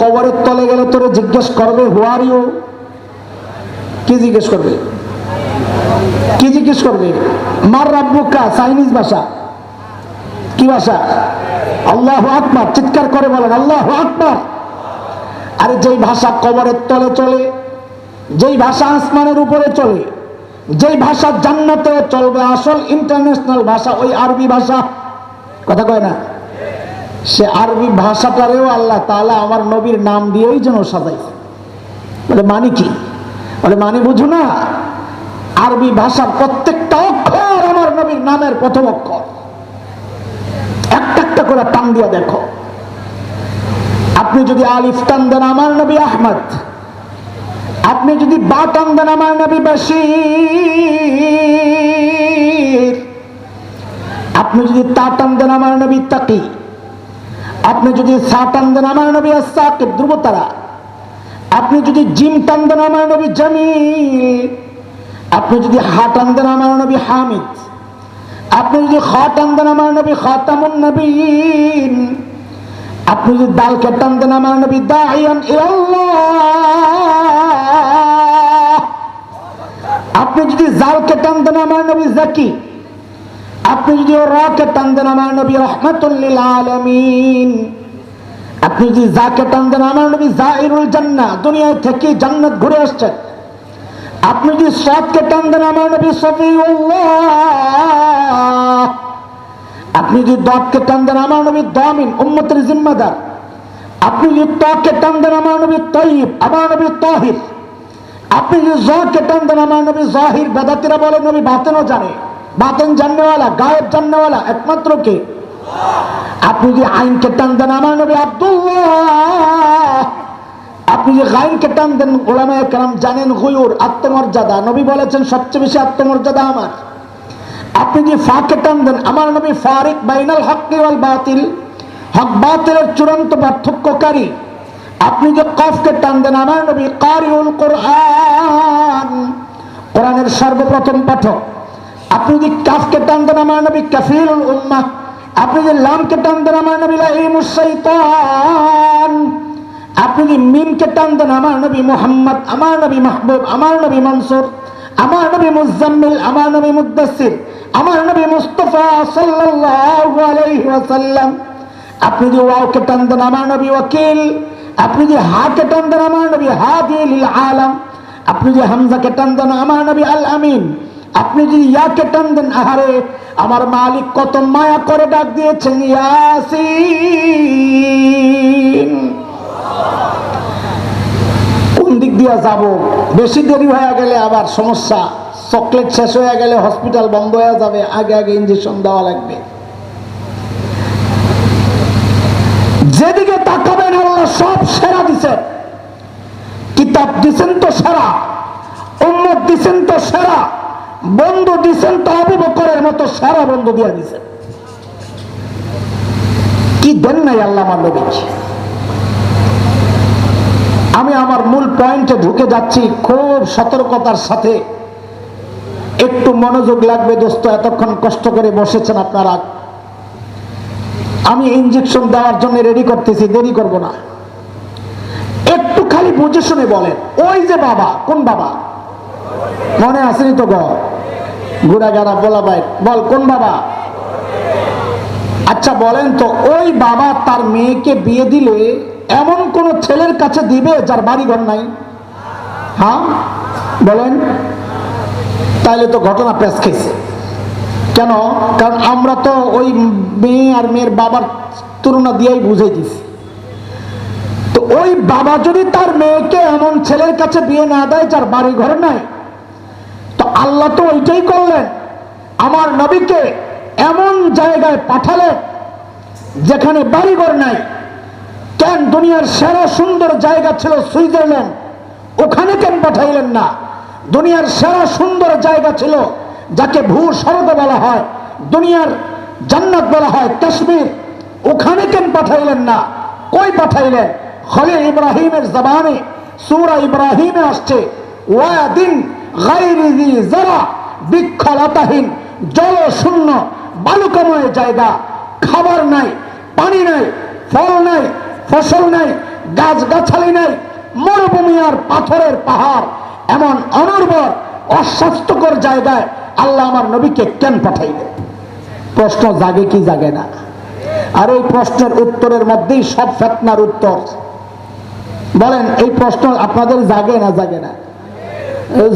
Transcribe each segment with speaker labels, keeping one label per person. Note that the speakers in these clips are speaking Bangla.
Speaker 1: কবরের তলে গেলে তোরে জিজ্ঞেস করবে হুয়ার ইউ কি জিজ্ঞেস করবে? কি জিজ্ঞেস করবে? মার রাব্বুকা চাইনিজ ভাষা। কি ভাষা? আল্লাহ আকবার, চিৎকার করে বলেন, আল্লাহ আকবার। আরে যেই ভাষা কবরের তলে চলে, যেই ভাষা আসমানের উপরে চলে, যেই ভাষা জান্নাতে চলবে, আসল ইন্টারন্যাশনাল ভাষা, ওই আরবি ভাষা। কথা কয় না? সে আরবি ভাষাটারেও আল্লাহ তাআলা আমার নবীর নাম দিয়েই যেন সাজাইছে। বলে মানে কি? বলে মানে বুঝো না, আরবি ভাষার প্রত্যেকটা অক্ষর আমার নবীর নামের প্রথম অক্ষর। একটা একটা করে টান দিয়ে দেখো। আপনি যদি আলিফ টান দেন আমার নবী আহমদ, আপনি যদি বা টান দেন আমার নবী বাশির, আপনি যদি তা টান দেন আমার নবী তাকি আপনি যদি সা টান দেন আমার নবী আসাকিব ধ্রুবতারা আপনি যদি জিম টান দেন আমার নবী, জামিল। আপনি যদি হা টান দেন আমার নবী, হামিদ। আপনি যদি খ টান দেন আমার নবী, খাতামুন নবীন। আপনি যদি দালকে টান দেন আমার নবী ইলাল্লাহ। আপনি যদি জালকে টান দেন আমার নবী, জাকি। আপনি যদি রকে টান আমার নবী, রহমাতুল্লিল আলামিন। আপনি যদি জাকে টান আমার নবী জাইরুল জান্নাহ দুনিয়া থেকে জান্নাত ঘুরে আসছেন আপনি যদি সৎকে টান দেন আমার নবী, সফিউল্লাহ। আপনি যদি দতকে টান দেন আমার নবী, দামিন, উম্মতের জিম্মাদার। আপনি যদি তকে টান দেন আমার নবী তৈব আমার নবী, তহির। আপনি যদি জকে টান দেন আমার নবী, জাহির, বেদাতিরা বলে নবী বাতেনও জানে। বাতেন জাননেওয়ালা, গায়েব জাননেওয়ালা, একমাত্র কে? আপনি যদি আইনকে টান দেন আমার নবী আব্দুল্লাহ। আপনি যে গাইনকে টান দেন ওলামায় কেরাম জানেন হুয়ুর আত্মমর্যাদা। নবী বলেছেন, সবচেয়ে বেশি আত্মমর্যাদা আমার। আপনি যে ফাঁকে টান দেন, আমার নবী ফারিক বাইনাল হক ওয়াল বাতিল। হক বাতিলের চূড়ান্ত পার্থক্যকারী। আপনি যে কফকে টান দেন, আমার নবী কারিউল কোরআন। কোরআনের সর্বপ্রথম পাঠক। আপনি যদি কাফকে টান দেন আমার নবী কাফিরুল উম্মাহ আপনি যে লামকে টান দেন আমার নবী লাইমুস শাইতান আপনি যদি মিমকে টান দেন আমার নবী মোহাম্মদ আমার নবী মাহবুব আমার নবী মনসুর আমার নবী মুজাম্মিল আমার নবী মুদাসির আমার নবী মুস্তফা সাল্লাল্লাহু আলাইহি ওয়াসাল্লাম আপনি যদি ওয়াওকে টান দেন আমার নবী ওয়াকিল আপনি যদি হাকে টান দেন আমার নবী হাদি লিল আলাম আপনি যদি হামজাকে টান দেন আমার নবী আল আমিন আপনি যদি ইয়াকে টান দেন, আহারে, আমার মালিক কত মায়া করে ডাক দিয়েছেন, ইয়াসিন। কোন দিক দিয়ে যাব? বেশি দেরি হয়ে গেলে আবার সমস্যা। চকলেট শেষ হয়ে গেলে হসপিটাল বন্ধ হয়ে যাবে, আগে আগে ইঞ্জেকশন দেওয়া লাগবে। যেদিকে তাকাবেন, আল্লাহ সব সেরা দিছে। কিতাব দিছেন তো সেরা, উম্মত দিছেন তো সেরা। বন্ধু দিছেন তো বকরের মতো সেরা বন্ধু দিয়ে দিছেন। কি দেন নাই আল্লাহ আমার নবীকে আমি আমার মূল পয়েন্টে ঢুকে যাচ্ছি, খুব সতর্কতার সাথে। একটু মনোযোগ লাগবে দোস্ত, এতক্ষণ কষ্ট করে বসেছেন আপনারা। আমি ইঞ্জেকশন দেওয়ার জন্য রেডি করতেছি, দেরি করব না। একটু খালি বুঝে শুনে বলেন, ওই যে বাবা, কোন বাবা? মনে আসেনি তো গ ঘুরাগাড়া বলা ভাই বল কোন বাবা? আচ্ছা বলেন তো, ওই বাবা তার মেয়েকে বিয়ে দিলে এমন কোন ছেলের কাছে দিবে যার বাড়ি ঘর নাই? হ্যাঁ? বলেন। তাইলে তো ঘটনা প্রেস খেয়েছে। কেন? কারণ আমরা তো ওই মেয়ে আর মেয়ের বাবার তুলনা দিয়েই বুঝাই দিছি। তো ওই বাবা যদি তার মেয়েকে এমন ছেলের কাছে বিয়ে না দেয় যার বাড়ি ঘর নাই আল্লাহ তো ওইটাই করলেন। আমার নবীকে এমন জায়গায় পাঠালেন যেখানে বাড়িঘর নাই। কেন দুনিয়ার সেরা সুন্দর জায়গা ছিল সুইজারল্যান্ড। ওখানে কেন পাঠাইলেন না? দুনিয়ার সেরা সুন্দর জায়গা ছিল যাকে ভূ স্বর্গ বলা হয়, দুনিয়ার জান্নাত বলা হয়, কাশ্মীর। ওখানে কেন পাঠাইলেন না? কই পাঠাইলেন? হলে ইব্রাহিমের জবানে সুরা ইব্রাহিমে আসছে। ওয়াদিন গাইরি দি যারা বৃক্ষলতাহীন জল শূন্য বালুকাময় জায়গা, খাবার নাই, পানি নাই, ফল নাই, ফসল নাই গাছ গাছালি নাই, মরুভূমি আর পাথরের পাহাড়, এমন অনুর্বর, অস্বাস্থ্যকর জায়গায় আল্লাহ আমার নবীকে কেন পাঠাইলেন? প্রশ্ন জাগে কি জাগে না। আর এই প্রশ্নের উত্তরের মধ্যেই সব ফেতনার উত্তর। বলেন, এই প্রশ্ন আপনাদের জাগে না জাগে না?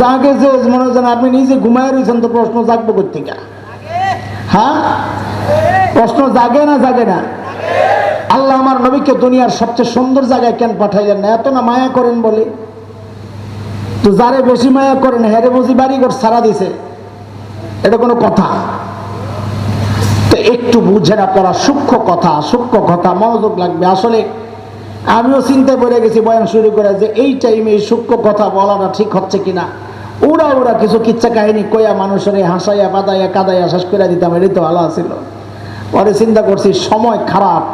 Speaker 1: জাগে যে, মনে হচ্ছেন আপনি নিজে ঘুমায় রয়েছেন তো প্রশ্ন জাগবো কোথেকে হ্যাঁ? প্রশ্ন জাগে না জাগে না? আল্লাহ আমার নবীকে দুনিয়ার সবচেয়ে সুন্দর জায়গায় কেন পাঠাইলেন না? এত না মায়া করেন বলে? তো যারে বেশি মায়া করেন, হেরে বুঝি বাড়ি ঘর সারা দিছে। এটা কোনো কথা? তো একটু বুঝে না পড়া সূক্ষ্ম কথা সূক্ষ্ম কথা, মনোযোগ লাগবে। আসলে আমিও চিন্তা করে গেছি, বয়ান শুরু করে যে এই টাইমে এই সূক্ষ্ম কথা বলাটা ঠিক হচ্ছে কিনা। ওরা ওরা কিছু কিচ্ছা কাহিনী কইয়া মানুষের হাসাইয়া পাতাইয়া কাদাইয়া শেষ করে দিতাম এটাই তো ভালো আছিল। পরে চিন্তা করছি, সময় খারাপ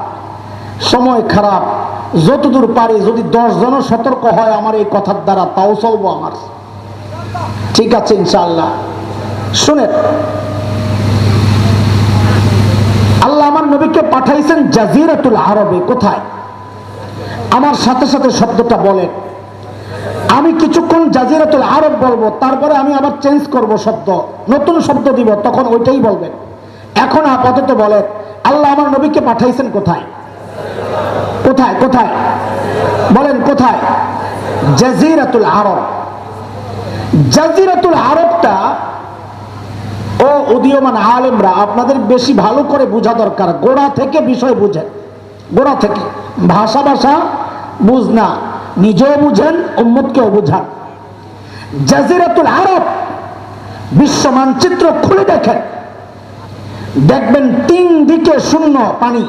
Speaker 1: সময় খারাপ। যতদূর পারি, যদি দশ জনও সতর্ক হয় আমার এই কথার দ্বারা, তাও চলবো আমার। ঠিক আছে, ইনশাআল্লাহ। শুনেন, আল্লাহ আমার নবীকে পাঠাইছেন জাজিরাতুল আরবে, কোথায়? আমার সাথে সাথে শব্দটা বলেন। আমি কিছুক্ষণ জাজিরাতুল আরব বলব, তারপরে আমি আবার চেঞ্জ করব শব্দ। নতুন শব্দ দিব, তখন ওইটাই বলবেন। এখন আপাতত বলেন, আল্লাহ আমার নবীকে পাঠাইছেন কোথায়? কোথায় কোথায়? বলেন কোথায়? জাজিরাতুল আরব। জাজিরাতুল আরবটা, ও উদীয়মান আলেমরা, আপনাদের বেশি ভালো করে বোঝা দরকার। গোড়া থেকে বিষয় বুঝেন। গোড়া থেকে। ভাষা ভাষা বুঝ না, নিজেও বুঝেন, উম্মতকেও বুঝান। জাজিরাতুল আরব বিশ্ব মানচিত্র খুলে দেখেন। দেখবেন তিন দিকে শূন্য পানি,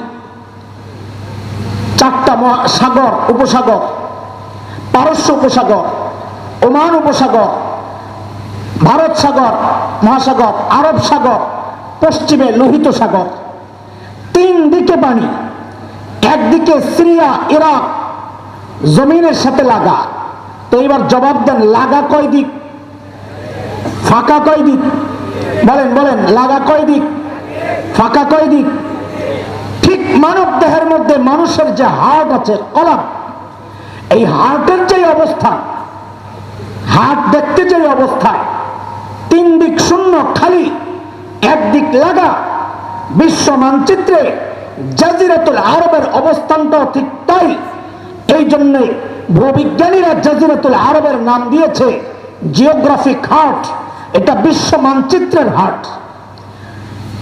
Speaker 1: চারটা সাগর উপসাগর, পারস্য উপসাগর, ওমান উপসাগর, ভারত সাগর, মহাসাগর, আরব সাগর, পশ্চিমে লোহিত সাগর। তিন দিকে পানি একদিকে সিরিয়া, ইরাক, জমিনের সাথে লাগা। তো এবার জবাব দেন, লাগা কয় দিক? ফাঁকা কয় দিক? বলেন বলেন, লাগা কয় দিক? ফাঁকা কয় দিক? ঠিক মানব দেহের মধ্যে মানুষের যে হার্ট আছে কলাম এই হার্টের যে অবস্থা, হার্ট দেখতে যে অবস্থায় তিন দিক শূন্য, খালি, একদিক লাগা, বিশ্ব মানচিত্রে জাজিরাতুল আরবের অবস্থানটাও ঠিক তাই। এই জন্যে ভূবিজ্ঞানীরা জাজিরাতুল আরবের নাম দিয়েছে জিওগ্রাফিক হাট এটা বিশ্ব মানচিত্রের হাট।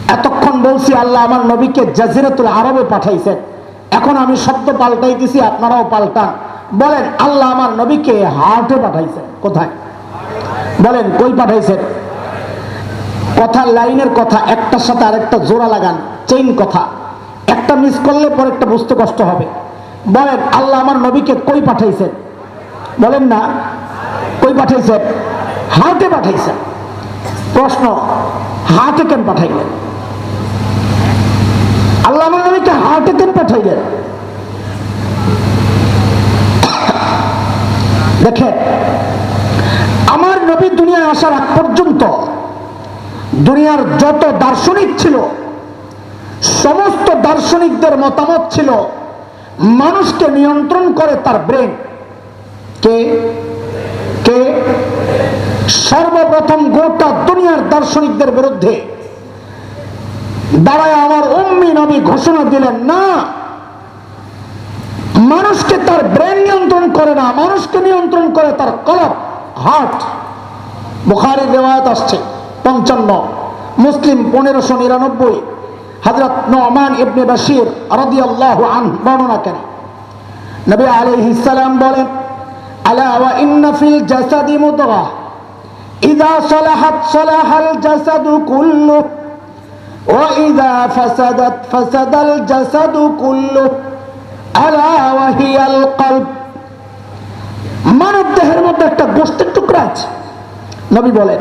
Speaker 1: এতক্ষণ বলছি, আল্লাহ আমার নবীকে জাজিরাতুল আরবে পাঠাইছেন। এখন আমি শব্দ পাল্টাইতেছি, আপনারাও পাল্টান। বলেন, আল্লাহ আমার নবীকে হাটে পাঠাইছেন। কোথায়? বলেন, কই পাঠাইছেন? কথা লাইনের কথা, একটার সাথে আরেকটা জোড়া লাগান, চেইন কথা। একটা মিস করলে পরে একটা বুঝতে কষ্ট হবে। বলেন, আল্লাহ আমার নবীকে কই পাঠাইছেন? বলেন না, কই পাঠাইছেন? হাটে পাঠাইছেন। প্রশ্ন হাটে কেন পাঠাইলেন? আল্লাহ আমার নবীকে হাটে কেন পাঠাইলেন? দেখেন, আমার নবী দুনিয়ায় আসার আগ পর্যন্ত দুনিয়ার যত দার্শনিক ছিল সমস্ত দার্শনিকদের মতামত ছিল, মানুষকে নিয়ন্ত্রণ করে তার ব্রেন। কে? কে? সর্বপ্রথম গোটা দুনিয়ার দার্শনিকদের বিরুদ্ধে দাঁড়ায় আমার অম্মি নবী ঘোষণা দিলেন, না, মানুষকে তার ব্রেন নিয়ন্ত্রণ করে না, মানুষকে নিয়ন্ত্রণ করে তার কলব, হার্ট। বুখারি রেওয়ায়ত আসছে, পঞ্চান্ন, মুসলিম পনেরোশো নিরানব্বই। হজরত নোমান ইবনে বাশির রদি আল্লাহ আন বর্ণনা করেন। নবী আলাইহিস সালাম বলেন, আলা ওয়া ইন্না ফিল জাসাদি মুদগা। ইযা সালাহাত সালাহাল জাসাদু কুল্লু। ওয়া ইযা ফাসাদাত ফাসাদাল জাসাদু কুল্লু। আলা ওয়া হিয়াল কলব। মানব দেহের মধ্যে একটা গোস্তের টুকরা আছে। নবী বলেন,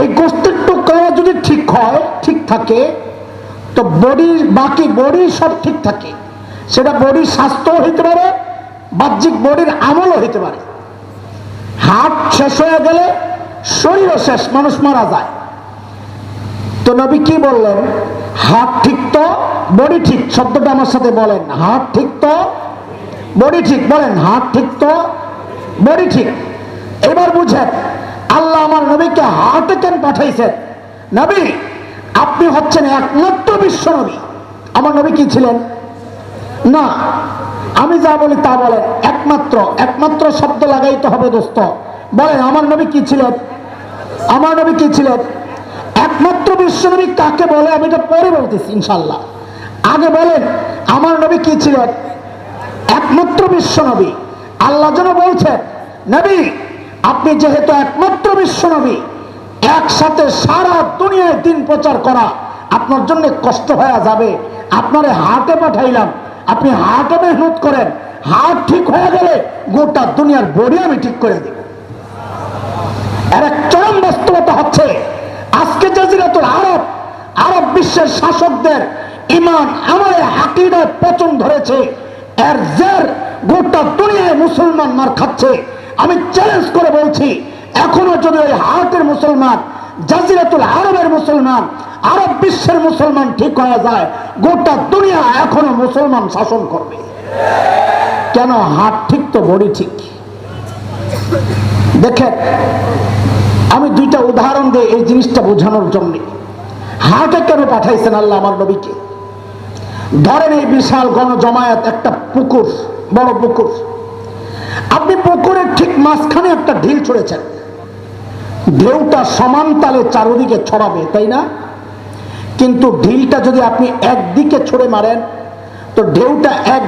Speaker 1: এই গোস্তের টুকরা যদি ঠিক হয়, ঠিক থাকে তো বডির বাকি বডি সব ঠিক থাকে। সেটা বডির স্বাস্থ্যও হইতে পারে, বাহ্যিক বডির আমলও হইতে পারে। হাট শেষ হয়ে গেলে শরীরও শেষ, মানুষ মারা যায়। তো নবী কি বললেন? হাত ঠিক তো বডি ঠিক, শব্দটা আমার সাথে বলেন হাত ঠিক তো বডি ঠিক, বলেন হাত ঠিক তো বডি ঠিক। এবার বুঝেন, আল্লাহ আমার নবীকে হার্টে কেন পাঠাইছেন? নবী আপনি হচ্ছেন একমাত্র বিশ্ব নবী। আমার নবী কি ছিলেন? না। আমি যা বলি তা বলেন। একমাত্র একমাত্র শব্দ লাগাইতে হবে দোস্ত। বলেন, আমার নবী কি ছিলেন? আমার নবী কি ছিলেন? একমাত্র বিশ্বনবী কাকে বলে? আমি এটা পরে বলতেছি ইনশাল্লাহ আগে বলেন, আমার নবী কি ছিলেন? একমাত্র বিশ্বনবী আল্লাহ যেন বলছেন, নবী, আপনি যেহেতু একমাত্র বিশ্বনবী একসাথে সারা দুনিয়ায় দিন প্রচার করা আপনার জন্য কষ্ট হয়ে যাবে। আপনারে হাটে পাঠাইলাম। আপনি হাটে মেহনত করেন। হাট ঠিক হয়ে গেলে গোটা দুনিয়ার বডি আমি ঠিক করে দিব। এর এক চরম বাস্তবতা হচ্ছে, আজকে জাজিরাতুল আরব আরব বিশ্বের শাসকদের ইমান আমার হাকিদার পচন ধরেছে। এর জের গোটা দুনিয়ায় মুসলমান মার খাচ্ছে। আমি চ্যালেঞ্জ করে বলছি এখনও যদি ওই হাটের মুসলমান, জাজিরাতুল আরবের মুসলমান, আরব বিশ্বের মুসলমান ঠিক হয়ে যায়, গোটা দুনিয়া এখনও মুসলমান শাসন করবে। কেন হাট ঠিক তো বডি ঠিক? দেখেন, আমি দুইটা উদাহরণ দিয়ে এই জিনিসটা বোঝানোর জন্য। হাটে কেন পাঠাইছেন আল্লাহ আমার নবীকে? ধরেন এই বিশাল গণজমায়েত একটা পুকুর, বড় পুকুর। আপনি পুকুরের ঠিক মাঝখানে একটা ঢিল ছড়েছেন। ঢেউটা সমান তালে চারোদিকে ছড়াবে, তাই না? কিন্তু ঢিলটা যদি আপনি একদিকে ছড়ে মারেন, তো ঢেউটা এক